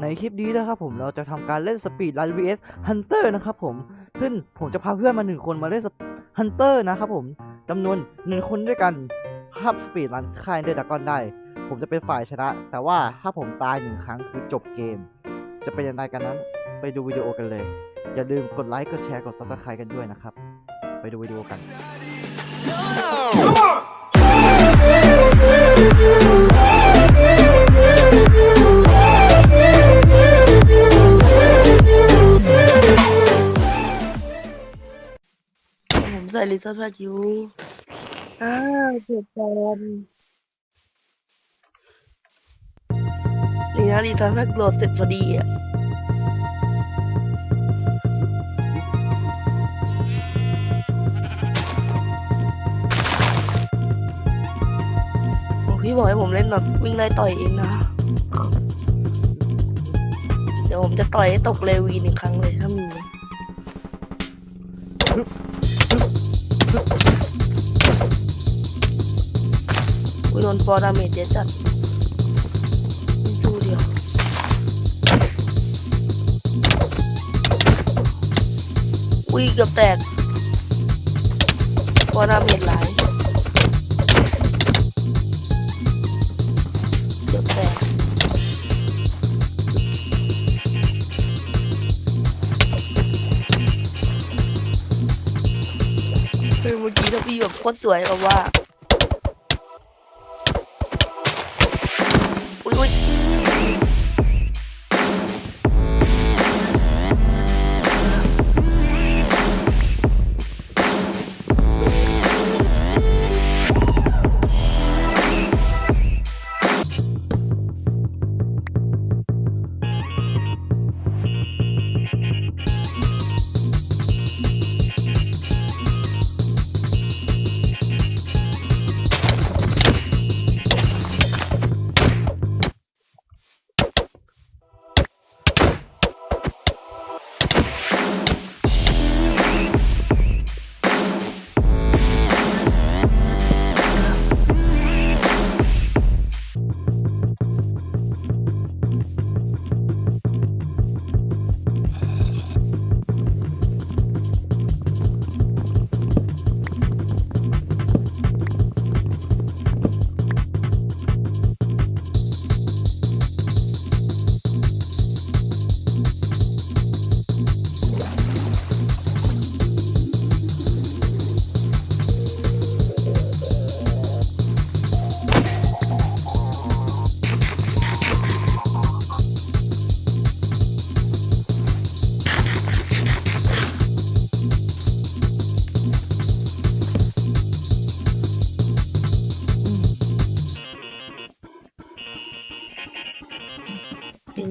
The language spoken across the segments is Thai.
ในคลิปนี้นะครับผมเราจะทำการเล่นสปีดรัน vs Hunter นะครับผมซึ่งผมจะพาเพื่อนมาหนึ่งคนมาเล่น Hunter นะครับผมจำนวนหนึ่งคนด้วยกันห้ามสปีดรันค่ายเดอร์ดากอนได้ ผมจะเป็นฝ่ายชนะ แต่ว่าถ้าผมตายหนึ่งครั้งคือจบเกม จะเป็นยังไงกันนั้น ไปดูวิดีโอกันเลย อย่าลืมกดไลค์กดแชร์กด subscribe กันด้วยนะครับ ไปดูวิดีโอกัน ใส่ลิซ่าแพดอยู่อ้าวเจ็บตอนนี่นะลิซ่าแพดโหลดเสร็จพอดีอะโอ้พี่บอกให้ผมเล่นแบบวิ่งไล่ต่อยเองนะ เดี๋ยวผมจะต่อยให้ตกเลวีหนึ่งครั้งเลยถ้ามี นฟอร์ดาเมจเยอะจัดม่สู้เดียวอุ้ยเกือบแตกฟอร์ดาเมจหลายเกือบแตกเฮ้ยเมื่อกี้ถ้าพี่แบบโคตรสวยแบบว่า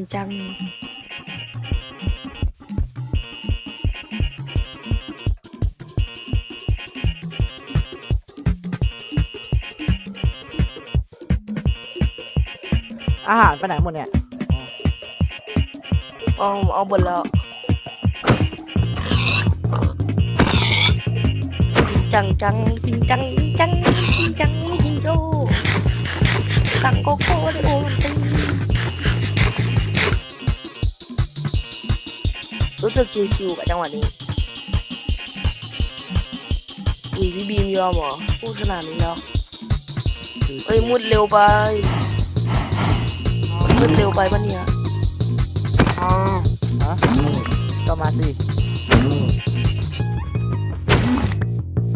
จริงจังอาหารไปไหนหมดเนี่ย เอาเอาหมดแล้ว จังจังจริงจังจังจริงจังไม่จริงโจ้ตังโกโก้ได้โอนตี รู้สึกชิวๆกับจังหวะนี้อุ้ยพี่บีมยอมเหรอพูดขนาดนี้แล้วเอ้ยมุดเร็วไปมุดเร็วไปปะเนี่ยฮะก็มาสิ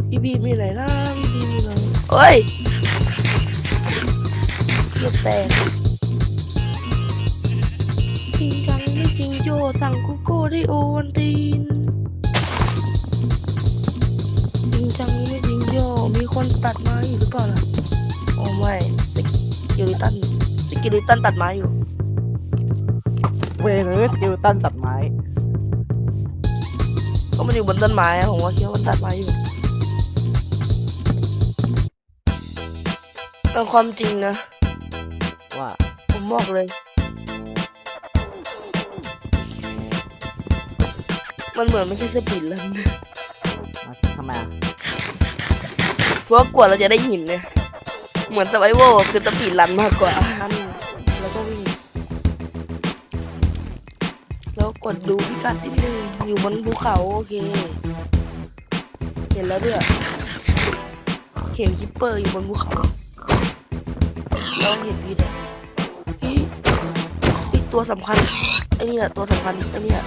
พี่บีมีอะไรนะพี่บีมีอะไรเอ้ยเกือบแตก โจสั่งกูโก้ได้โอวันตีนจริงจังไม่จริงโจมีคนตัดไม้อยู่หรือเปล่าล่ะโอ้ไม่สกิลิตันสกิลิตันตัดไม้อยู่เวงเออสกิลตันตัดไม้ ก็มันอยู่บนต้นไม้อะผมว่าคิดว่ามันตัดไม้อยู่แต่ความจริงนะ ว่า ผมบอกเลย มันเหมือนไม่ใช่สปีดลันมาทำไมอะเพราะว่ากว่าเราจะได้หินเนี่ย เหมือนสไ i เวลคือสปีดลันมากกว่าอันแล้วก็วิ่งกดดูพิกัดนิดนึง อยู่บนภูเขาโอเค เห็นแล้วด้วยเห็นคิปเปอร์อยู่บนภูเขาเราเห็นพี่แต่พี่พี่ตัวสำคัญไอ้นี่แหละตัวสำคัญไอ้นี่แหละ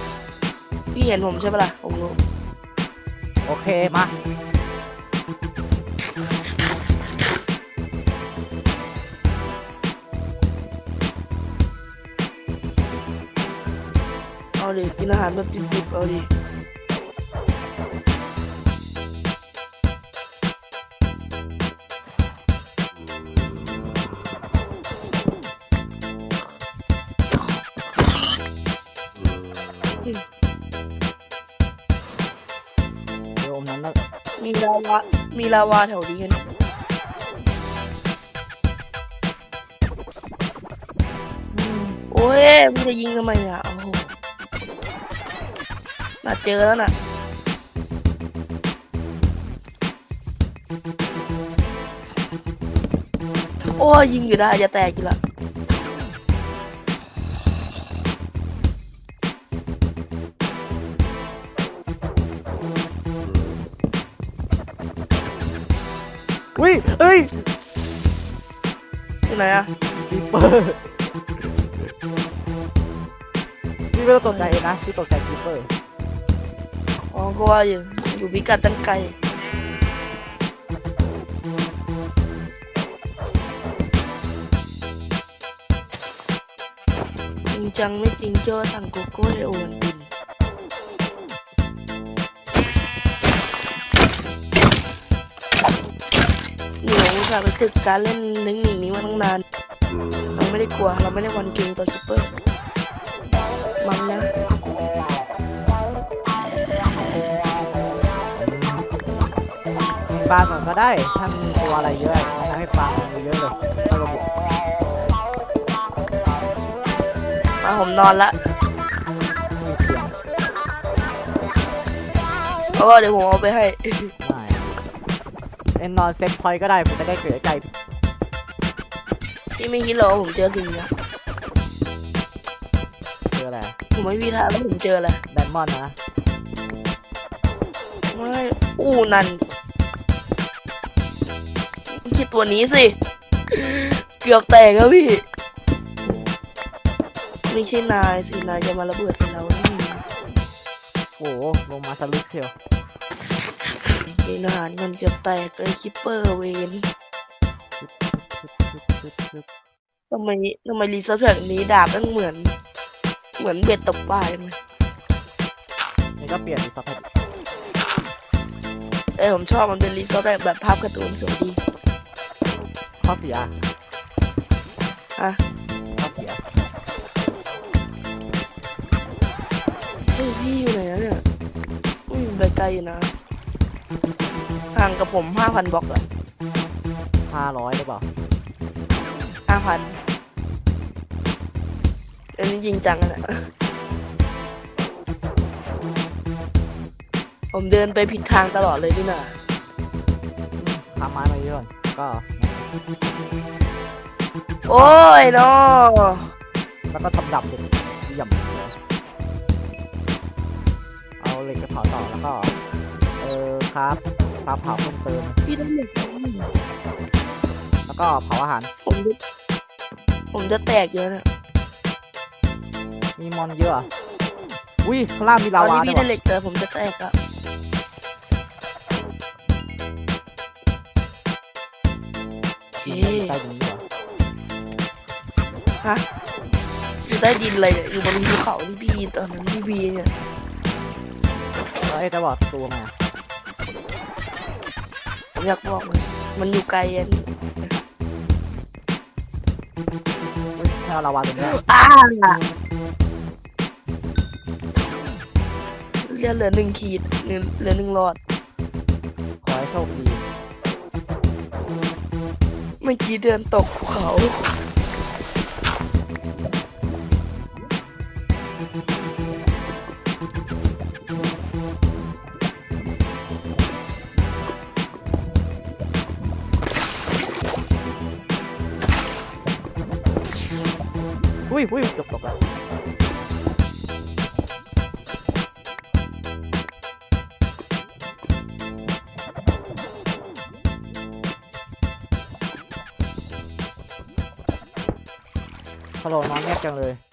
พี่เห็นผมใช่ปะล่ะผมรู้โอเคมาเอาดิกินอาหารแบบดิบๆเอาดิาวามีลาวาแถวนี้กันอืมโอ้ยมึงจะยิงทำไมอะ โอ้โหน่าเจอแล้วน่ะโอ้ยยิงอยู่ได้จะแตกอยู่ละ อุ้ยเอ้ยอยู่ไหนอะคีเปอร์พี่ไม่ต้องตกใจนะพี่ตกใจคีเปอร์อ๋อก็ว่าอยู่อยู่พิกัดตั้งไกลจริงจังไม่จริงโจ้สั่งโกโก้ในโอวันติน อุตส่าห์ไปฝึกการเล่นเทคนิคนี้มาตั้งนาน เราไม่ได้กลัว เราไม่ได้วันเกงตัวคิปเปอร์มังนะปลาก่อนก็ได้ ถ้ามีตัวอะไรเยอะมันทำให้ปลามันเยอะเลยถ้าเราบุกมาผมนอนละมีเสียงเพราะว่าเดี๋ยวผมเอาไปให้ไม่ เอ็นนอนเซ็ตพอยต์ก็ได้ผมจะได้เกิดใจพี่ไม่คิดหรอกว่าผมเจอสิ่งเนี้ยเจออะไรผมไม่มีทางว่าผมเจออะไรไดมอนด์นะ ไม่อู้นันไม่ใช่ตัวนี้สิ เกือบแตกแล้วพี่ ไม่ใช่นายสินายจะมาระเบิดใส่เราได้ยังไง โอ้โหลงมาสลึกเชียว กินอาหารมันเกือบแตกเลยคิปเปอร์เวนทำไมทำไมรีเซิร์ฟแบบนี้ดาบมันเหมือน เหมือนเบ็ดตกปลาเลยนี่ก็เปลี่ยนดีสักพักเออผมชอบมันเป็นรีเซิร์ฟแบบแบบภาพการ์ตูนสวยดีข้อเสียอะข้อเสียเฮ้ยพี่อยู่ไหนอะเนี่ยอุ้ยไปไกลอยู่นะห่างกับผมห้าพันบล็อกอะห้าร้อยหรือเปล่าห้าพันอันนี้จริงจังอะเนี่ยผมเดินไปผิดทางตลอดเลยนี่น่ะทำไม้มาเยอะก่อนก็ โอ้ยเนาะแล้วก็ทำดับเหล็กเยี่ยมเลยเอาเหล็กกระเผาต่อแล้วก็ เออครับ ตามเผาเพิ่มเติม พี่ได้เหล็กแล้วก็เผาอาหาร ผมจะผมจะแตกเยอะเนี่ยมีมอนเยอะอะอุ้ยข้างล่างมีตลาอนวานี้ด้วพี่ยได้ว่ะเหล็กแต่ผมจะแตกอะโอเคมันใต้ดินดีกว่าฮะอยู่ใต้ดินอะไรเนี่ยอยู่บนภูเขาที่พี่ตอนนั้นที่พี่เนี่ย แล้วไอ้จะบอกตัวไง ผมอยากบอกเลยมันอยู่ไกลอันนี้อุ้ยให้เอาลาวาตรงเนี้ยอ้าเลือดเหลือหนึ่งขีดเหลือเหลือหนึ่งหลอด ขอให้โชคดี เมื่อกี้เดินตกภูเขา อุ้ยอุ้ยตกตกแล้วฮัลโหลนอนแงียบจังเลย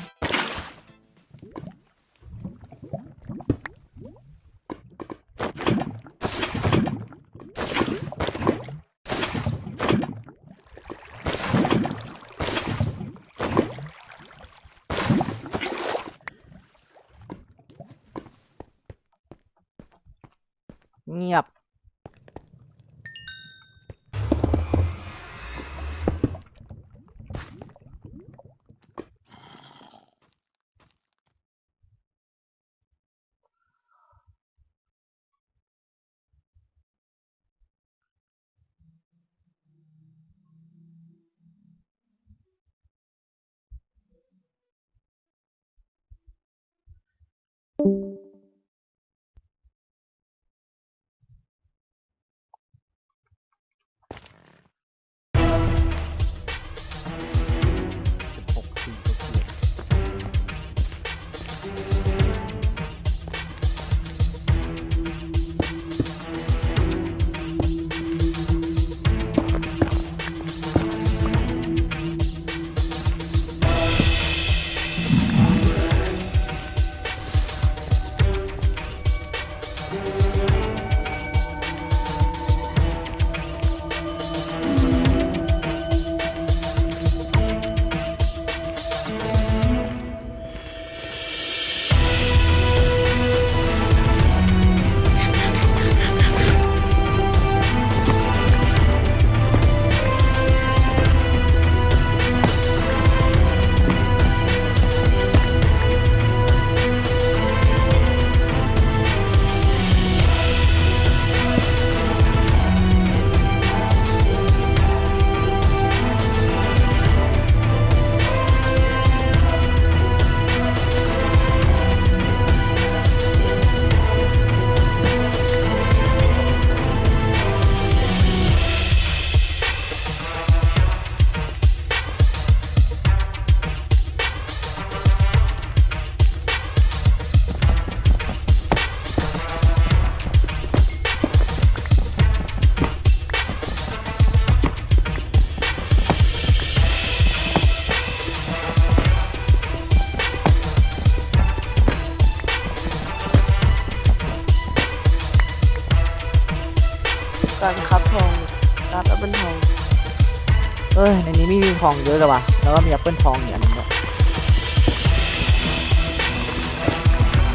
ทองเยอะเลยว่ะ แล้วก็มีแอปเปิลทองอีกอันหนึงด้วย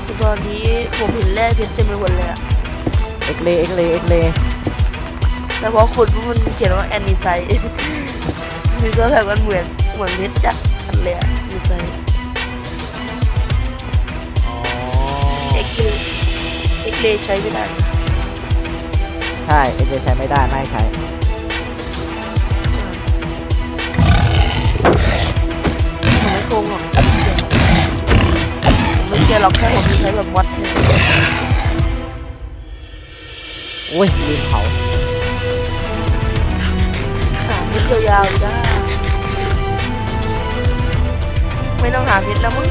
คือตอนนี้ผมเห็นแร่เพชรเต็มไปหมดเลยอะเอ็กเลเอ็กเลเอ็กเลแต่พอขุดปุ๊บมันเขียนว่าแอนนิไซมีตัวแบบมันเหมือนเหมือนเพชรจัดอันเลยอะนิไซอ๋อเอ็กเลเอ็กเลใช้ไม่ได้นะใช่ เอ็กเลใช้ไม่ได้ ไม่ให้ใช้ โกงหรอกผมไม่เชื่อหรอกแค่ผมใช้แบบวัดเองโอ้ยลืมเผาหาเพชรยาวๆได้ไม่ต้องหาเพชรแล้วมั้ง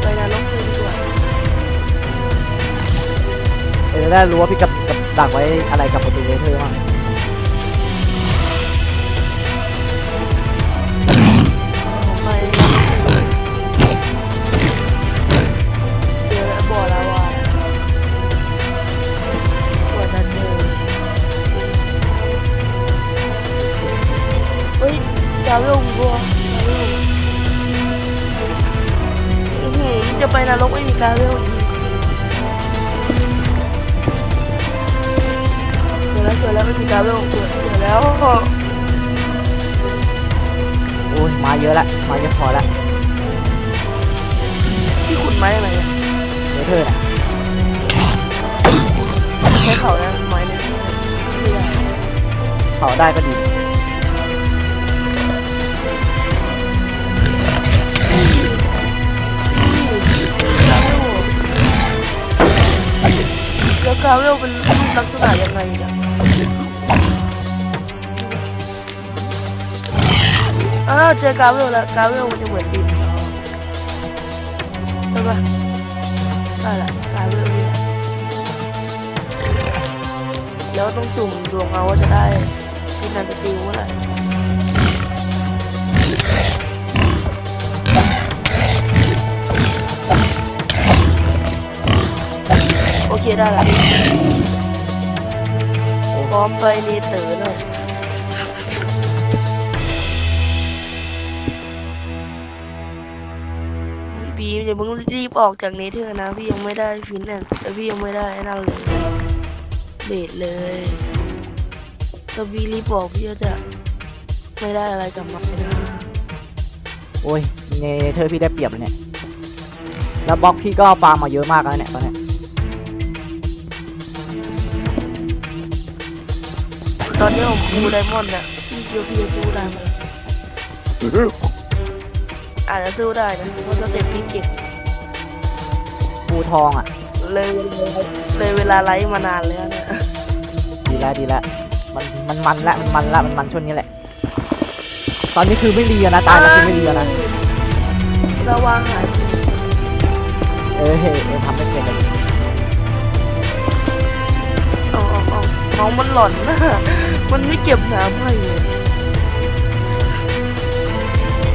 ไปนรกเลยดีกว่าเออได้รู้ว่าพี่กับกับดักไว้อะไรกับประตูเลเทอร์มั้ง เลเทอใช้เขาแล้ไม้นี่ยไม่ได้เผาได้ก็ดีแล้วกาเวลเป็นลักษณะยังไงเนี่ยอ้าวเจอกาเวลแล้วกาเวลมันจะเหมือนดินใช่ปะ ตายละตายเวอร์ไปแล้วแล้วต้องสุ่มดวงเอาว่าจะได้ชุนันตติวเมื่อไหร่โอเคได้ละพร้อมไปนี่เต๋อเลย อย่าเพิ่งรีบออกจากเนเธอร์นะ พี่ยังไม่ได้ฟินแลนด์แต่พี่ยังไม่ได้ไอ้นั่นเลยเบสเลยถ้าพี่รีบบอกพี่ก็จะไม่ได้อะไรกลับมานะโอ้ยเนเธอร์พี่ได้เปรียบเลยเนี่ย แล้วบล็อกพี่ก็ฟาร์มมาเยอะมากแล้วเนี่ยตอนเนี้ยตอนนี้ผมฟูไดมอนด์อะพี่คิดวาพี่จะสู้ได้ไหม อาจจะสู้ได้นะเพราะสเต็ปพี่เก่งภูทองอะ เลยเลยเวลาไลฟ์มานานแล้วเนี่ยดีแล้วดีแล้วมันมันมันละมันมันละมันมันช่วงนี้แหละ ตอนนี้คือไม่รีอะนะตายแล้วคือไม่รีอะนะระวังหายไปเออเฮ้ยเออทำไม่เป็นเลยอ๋ออ๋อน้องมันหล่อนนะมันไม่เก็บน้ำให้อะ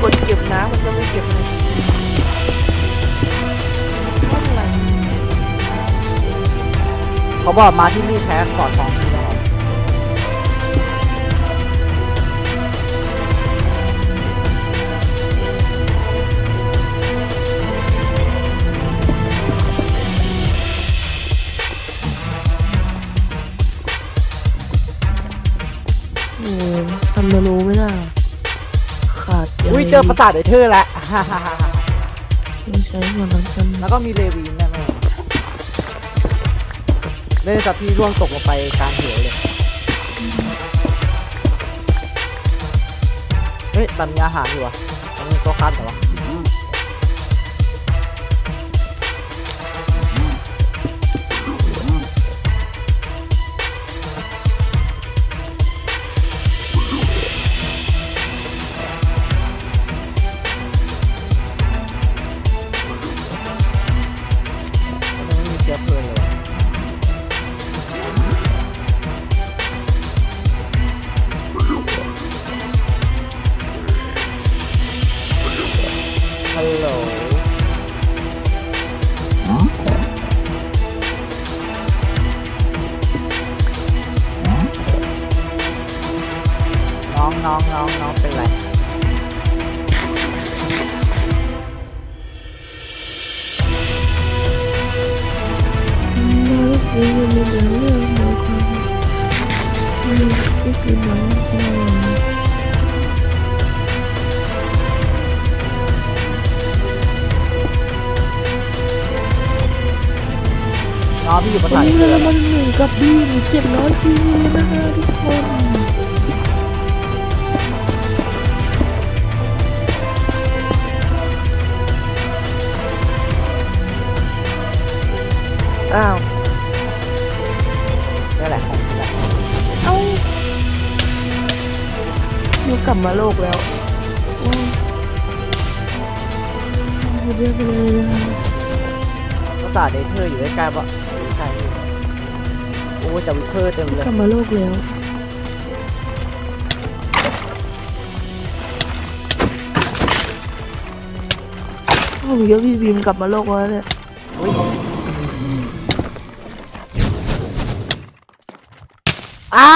กดเก็บน้ำมันก็ไม่เก็บให้ว่าอะไรเขาบอกมาที่นี่แพ้ก่อนสองทีแล้ว เจอประสาทไอเธอร์แล้ว ใช้หัวน้ำกันแล้วก็มีเลวินแน่แม่เล่นกับพี่ร่วงตกลงไปกลางเหวเลย เฮ้ยมันมีอาหารอยู่วะมันมีตัวคันเหรอวะ น้องพี่อยู่ประสาทวันเดนี้เธอเราร์มาหนึ่งกับบีมเจ็ดร้อยทีนะฮะทุกคนอ้าวนี่แหละของพี่แหละเอ้าเรากลับมาโลกแล้วว้าวเรียบเลยนะคะ ประสาทเดเธอร์อยู่ใกล้ๆปะอยู่ใกล้อยู่ โอ้ยแต่วิเพอร์เต็มเลยกลับมาโลกแล้วผมเยอะพี่บีมกลับมาโลกแล้วเนี่ยอุ๊ยอ้า